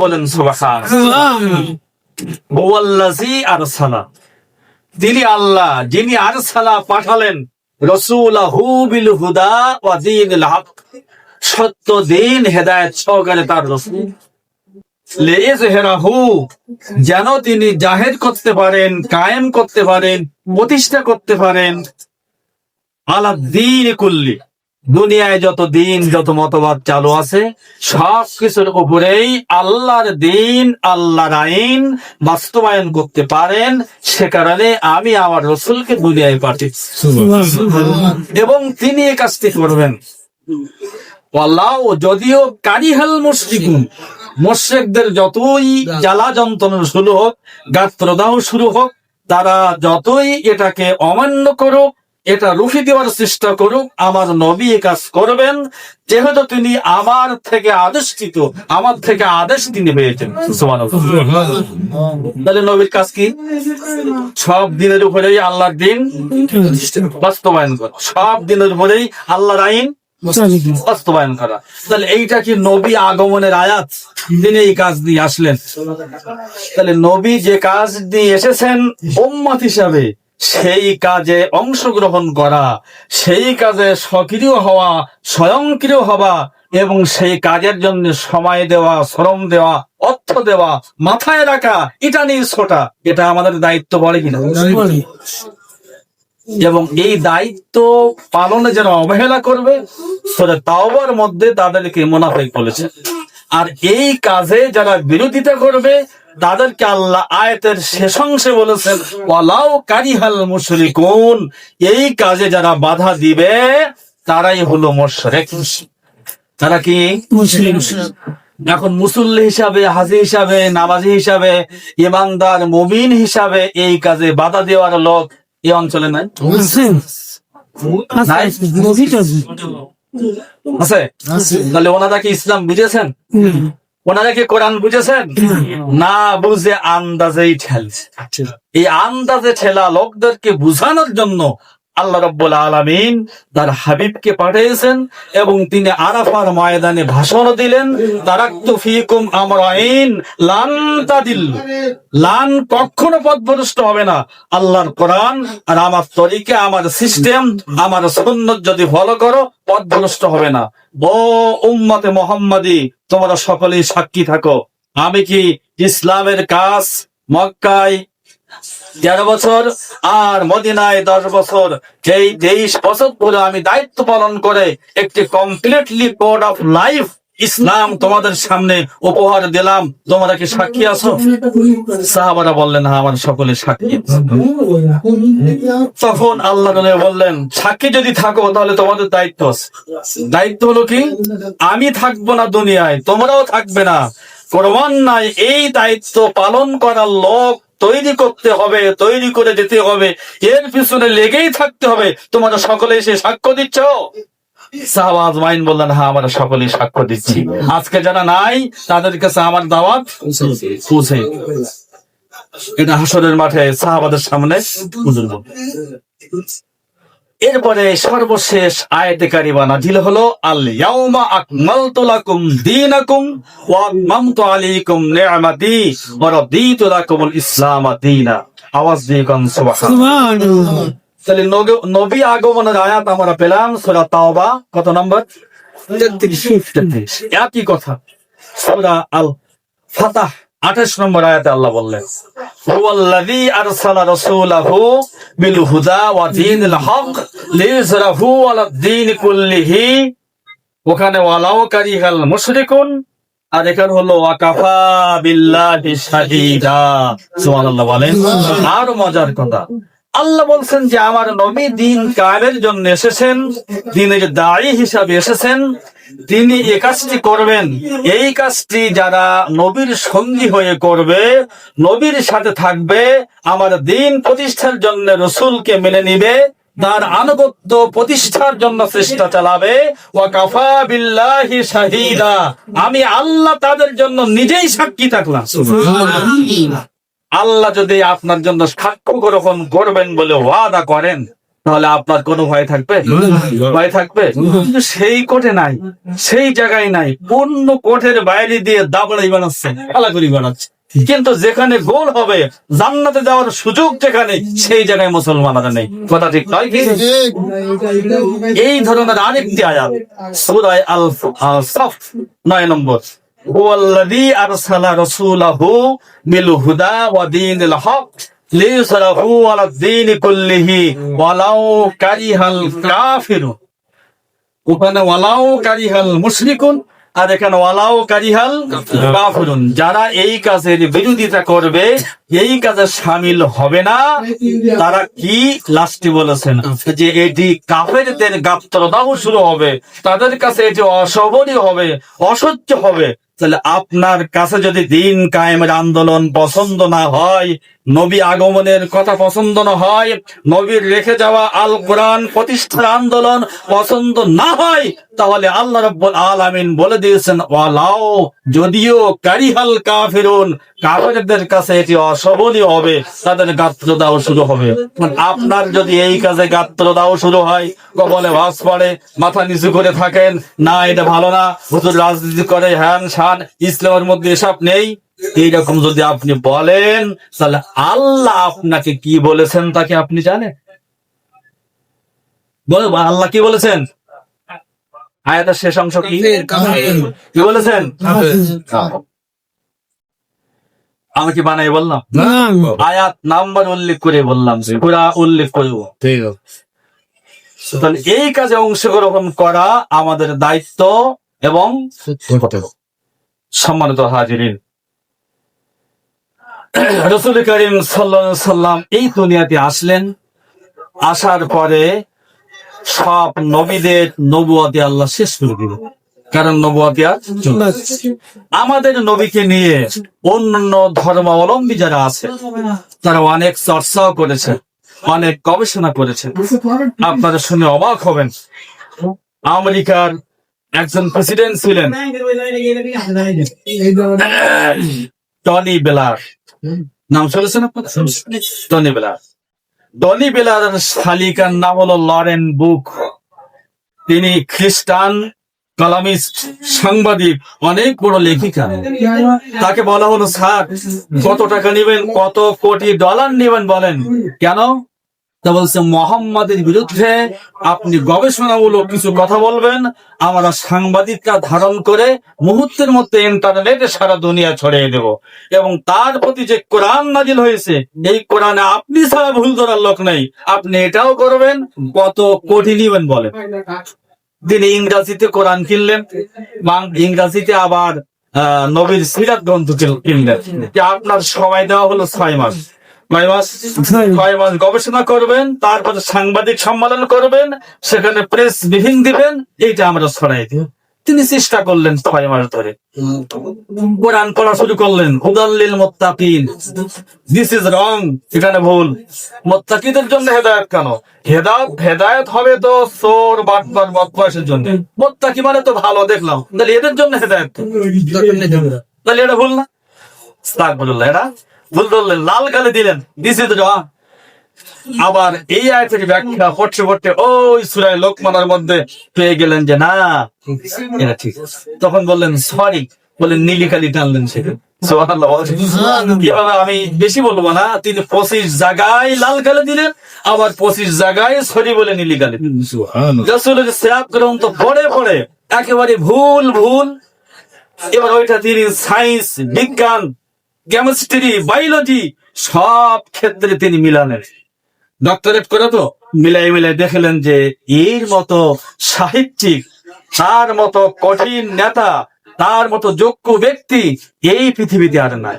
বলেন তিনি আল্লাহ, যিনি আরসালা পাঠালেন হুদা সত্য দিন সহকারে তার রাসূল। যেন তিনি জাহের করতে পারেন, কায়েম করতে পারেন, প্রতিষ্ঠা করতে পারেন। আলাদ্দিন দিন কুল্লি। দুনিয়ায় যত দিন যত মতবাদ চালু আছে সব কিছুর উপরেই আল্লাহর দিন আল্লাহর আইন বাস্তবায়ন করতে পারেন সে কারণে আমি আমার রসুলকে দুনিয়ায় পাঠিয়েছি এবং তিনি এই কাজটি করবেন। যদিও কারিহাল মুশরিকুন মোশেকদের যতই জ্বালা যন্ত্রণা শুরু হোক গাত্রদাহ শুরু হোক তারা যতই এটাকে অমান্য করুক এটা রুখে দেওয়ার চেষ্টা করুক, আমার নবী কাজ করবেন। যেহেতু তিনি আমার থেকে আদেশকৃত আমার থেকে আদেশ তিনি পেয়েছেন। তাহলে নবীর কাজ কি? সব দিনের উপরেই আল্লাহর দিন বাস্তবায়ন করা। সব দিনের উপরেই আল্লাহর আইন বাস্তবায়ন করা। তাহলে এইটা কি নবী আগমনের আয়াত? তিনি এই কাজ দিয়ে আসলেন। তাহলে নবী যে কাজ দিয়ে এসেছেন, উম্মত হিসাবে সেই কাজে অংশগ্রহণ করা সেই কাজে সক্রিয় হওয়া স্বয়ংক্রিয় হওয়া এবং সেই কাজের জন্য সময় দেওয়া শ্রম দেওয়া অর্থ দেওয়া মাথায় রাখা এটা নিয়ে ছোটা। এটা আমাদের দায়িত্ব বলে কিনা? এবং এই দায়িত্ব পালনে যারা অবহেলা করবে সেটা তাওবার মধ্যে তাদেরকে মোনাফেক বলেছে। আর এই কাজে যারা বিরোধিতা করবে তাদেরকে আল্লাহ আয়াতের শেষ অংশে বলেছেন ওয়ালাও কারিহাল মুশরিকুন এই কাজে যারা বাধা দিবে তারাই হলো মুশরিক। তারা কি? এখন মুসল্লি হিসাবে হাজি হিসাবে নামাজি হিসাবে ইমানদার মুমিন হিসাবে এই কাজে বাধা দেওয়ার লোক এই অঞ্চলে নাই? নাই? আছে? তাহলে ওনারা কি ইসলাম বুঝেছেন? ওনারা কি কোরআন বুঝেছেন? না বুঝে আন্দাজেই ঠেলছে। এই আন্দাজে ঠেলা লোকদেরকে বুঝানোর জন্য আল্লাহ রব্বুল আলামিন তার হাবিবকে পাঠিয়েছেন এবং তিনি আরাফার ময়দানে ভাষণ দিলেন তারাক্তু ফিকুম আমরাইন লান তাদিল্লু লান কখনো পথভ্রষ্ট হবে না। আল্লাহর কোরআন আর আমার তরিকে আমার সিস্টেম আমার সুন্নত যদি ফলো করো পথভ্রষ্ট হবে না। ও উম্মতে মোহাম্মদী তোমরা সকলেই সাক্ষী থাকো। আমি কি ইসলামের কাজ মক্কায় তেরো বছর আর মদিনায় দশ বছর? যেই তেইশ বছর ধরে আমি দায়িত্ব পালন করে একটি completely code of life Islam তোমাদের সামনে উপহার দিলাম। তোমরা কি সাক্ষী আছো? সাহাবারা বললেন হ্যাঁ আমার সকলে সাক্ষী তখন আল্লাহ বললেন, সাক্ষী যদি থাকো, তাহলে তোমাদের দায়িত্ব দায়িত্ব হলো কি? আমি থাকব না দুনিয়ায়, তোমরাও থাকবে না। প্রমাণ নাই এই দায়িত্ব পালন করার লোক তৈরি করতে হবে, তৈরি করে যেতে হবে। এর পিছনে লেগেই থাকতে হবে। তোমরা সকলে এসে সাক্ষ্য দিচ্ছ? বললেন হ্যাঁ আমরা সাক্ষ্য দিচ্ছি। আজকে যারা নাই, তাদের কাছে আমার দাওয়াত পৌঁছে এটা হাসরের মাঠে সাহাবাদের সামনে এরপরে সর্বশেষ আয়াতে কারিমা নাজিল হলো আল ইয়াউমা আকমালতু লাকুম দীনাকুম ওয়া আতমামতু আলাইকুম ওয়া লাকুমুল ইসলাম দীনা। আওয়াজ দিয়ে সুবহানাল্লাহ। তাহলে নবী আগমনের আয়াত আমরা পেলাম সূরা তাওবা কত নম্বর? একই কথা। সূরা আল ফাতাহ 28 নম্বর আয়াতে আল্লাহ বললেন হুয়াল্লাযী আরসালা রাসূলাহু বিল হুদা ওয়া দীনিল হক লিইয়ুযহিরাহু আলা দ্বীন কুল্লিহি। ওখানে কারিহাল মুশরিকুন। আর এখানে হলো ওয়াকাফা বিল্লাহি শাহিদা। সুবহানাল্লাহ বলেন। আর মজার কথা। আল্লাহ বলছেন যে আমার নবী দিন কায়েমের জন্য এসেছেন দিনের দায়ী হিসাবে এসেছেন, তিনি এ কাজটি করবেন। এই কাজটি যারা নবীর সঙ্গী হয়ে করবে, নবীর সাথে থাকবে, আমার দিন প্রতিষ্ঠার জন্য রসুলকে মেনে নিবে, তার আনুগত্য প্রতিষ্ঠার জন্য চেষ্টা চালাবে। ওয়া কাফা বিল্লাহি শাহিদা। আমি আল্লাহ তাদের জন্য নিজেই সাক্ষী থাকলাম। আল্লাহ যদি আপনার জন্য সাক্ষ্য গ্রহণ করবেন বলে ওয়াদা করেন, তাহলে আপনার কোনো ভয় থাকবে? ভয় থাকবে? সেই কোটে নাই, সেই জায়গায় নাই অন্য কোটের বাইরে দিয়ে দাবড়াই বানাচ্ছে আলাগুড়ি বানাচ্ছে কিন্তু যেখানে গোল হবে, জান্নাতে যাওয়ার সুযোগ যেখানে, সেই জায়গায় মুসলমানরা নেই। কথা ঠিক নয় কি? এই ধরনের আরেকটি আয়াত, সূরায়ে আল সাফ, নয় নম্বর। আর এখানে ওয়ালাউ কারিহাল যারা এই কাজের বিরোধিতা করবে, এই কাজে সামিল হবে না। তারা কি লাস্টে বলেছেন? যে এটি কাফেরদের গাত্রদাহ শুরু হবে, তাদের কাছে এটি অসবরই হবে, অসহ্য হবে। তাহলে আপনার কাছে যদি দিন কায়েমের আন্দোলন পছন্দ না হয়, নবী আগমনের কথা পছন্দ না হয়, নবীর রেখে যাওয়া আল কোরআন প্রতিষ্ঠার আন্দোলন পছন্দ না হয়, তাহলে আল্লাহ রব্বুল আলামিন বলে দিয়েছেন ওয়ালাও যদিও কারিহাল কাফিরুন, কাফেরদের কাছে এটি অসবরই হবে, তাদের গাত্র দাও শুরু হবে। আপনার যদি এই কাজে গাত্র দাও শুরু হয় কবলে ভাস পড়ে, মাথা নিচু করে থাকেন, না, এটা ভালো না, হুজুর রাজনীতি করে, হ্যান শান ইসলামের মধ্যে এসব নেই। এইরকম যদি আপনি বলেন তাহলে আল্লাহ আপনাকে কি বলেছেন তাকে আপনি জানেন? বলে আল্লাহ কি বলেছেন? আয়াতের শেষ অংশ কি? কি বলেছেন? আমি কি বানাই বললাম? আয়াত নাম্বার উল্লেখ করে বললাম পুরা উল্লেখ করব। তাহলে এই কাজে অংশগ্রহণ করা আমাদের দায়িত্ব এবং সম্মানিত হাজিরিন। রসুল করিম সাল্লা সাল্লাম এই দুনিয়াতে আসলেন। আসার পরে সব নবীদের নবুয়াতে আল্লাহ শেষ করে দিল কারণ আসছে। আমাদের নবীকে নিয়ে অন্যান্য ধর্মাবলম্বী যারা আছে, তারা অনেক চর্চাও করেছে অনেক গবেষণা করেছে আপনারা শুনে অবাক হবেন। আমেরিকার একজন প্রেসিডেন্ট ছিলেন। টনি বেলার। নাম শুনেছেন টনি বেলার। টনি বেলার শালিকার নাম হলো লরেন বুক। তিনি খ্রিস্টান কলামিস্ট সাংবাদিক, অনেক বড় লেখিকা। তাকে বলা হলো, স্যার, কত টাকা নেবেন, কত কোটি ডলার নেবেন বলেন। কেন? তা বলছে মোহাম্মদের বিরুদ্ধে আপনি গবেষণামূলক কিছু কথা বলবেন। আমরা সাংবাদিকরা ধারণ করে মুহূর্তের মধ্যে ইন্টারনেটে সারা দুনিয়া ছড়িয়ে দেব। এবং তার প্রতি যে কোরআন নাজিল হয়েছে এই কোরআনে আপনি ছাড়া ভুল ধরার লোক নেই। আপনি এটাও করবেন কত কোটি নিবেন বলেন। তিনি ইংরাজিতে কোরআন কিনলেন ইংরাজিতে আবার আহ, নবীর সিরাত গ্রন্থ কিনলেন। আপনার সময় দেওয়া হলো ছয় মাস। কয় মাস ছয় মাস গবেষণা করবেন তারপরে সাংবাদিক সম্মেলন করবেন সেখানে প্রেস ব্রিফিং দিবেন এইটা আমরা ছড়াই দিই। তিনি চেষ্টা করলেন ছয় মাস ধরে। কোরআন পড়া শুরু করলেন হুদাল্লিল মোত্তাকিন। দিস ইজ রং এখানে ভুল। মোত্তাকিদের জন্য হেদায়ত কেন? হেদায়ত হেদায়ত হবে তো চোর বাটপার বদমাশের জন্য। মোত্তাকি মানে তো ভালো দেখলাম। তাহলে এদের জন্য হেদায়ত। তাহলে এটা ভুল না? আস্তাগফিরুল্লাহ এটা ভুল ধরলেন লাল গালে দিলেন। This is wrong. আবার এই আয়াতের ব্যাখ্যা পড়তে পড়তে ওই সুরায় লোকমানের মধ্যে পেয়ে গেলেন যে না এটা ঠিক। তখন বললেন সরি। বললেন নীলি কালি টানলেন। এভাবে আমি বেশি বলব না তিনি পঁচিশ জায়গায় লাল কালি দিলেন আবার পঁচিশ জায়গায় সরি বলে নীলি স্যাপ গ্রন্থ পড়ে পড়ে একেবারে ভুল ভুল। এবার ওইটা তিনি সায়েন্স বিজ্ঞান কেমিস্ট্রি বায়োলজি সব ক্ষেত্রে তিনি মিলালেন ডক্টরেট করে তো মিলাই মিলাই দেখলেন যে এর মতো সাহিত্যিক, তার মতো কঠিন নেতা, তার মতো যোগ্য ব্যক্তি এই পৃথিবীতে আর নাই।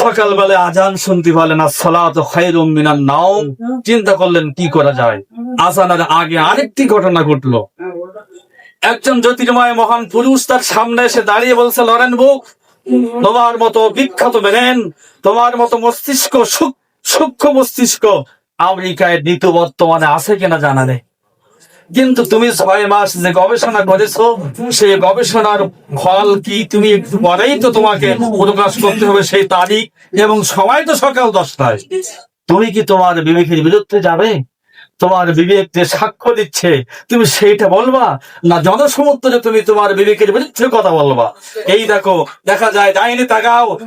সকালবেলা আজান শুনতে পারলেন না সলাত খায়রুম মিনান নাও চিন্তা করলেন, কি করা যায়? আজানের আগে আরেকটি ঘটনা ঘটলো। একজন জ্যোতির্ময় মহান পুরুষ তার সামনে এসে দাঁড়িয়ে বলছে, লরেন বুক তোমার মতো বিখ্যাত বেরেন তোমার মতো মস্তিষ্ক সূক- সূক্ষ্ম মস্তিষ্ক আমেরিকায় ঋতু বর্তমানে আছে কিনা জানা নেই। কিন্তু তুমি ছয় মাস যে গবেষণা করেছ সেই গবেষণার ফল কি তুমি একটু পরেই তো তোমাকে প্রকাশ করতে হবে সেই তারিখ এবং সময় তো সকাল দশটায়। তুমি কি তোমার বিবেকের বিরুদ্ধে যাবে? তোমার বিবেক যে সাক্ষ্য দিচ্ছে। তুমি সেইটা বলবা? না জনসমুদ্রে তুমি তোমার বিবেকের বিরুদ্ধে কথা বলবা। এই দেখো, দেখা যায়, ডাইনি তাকাও।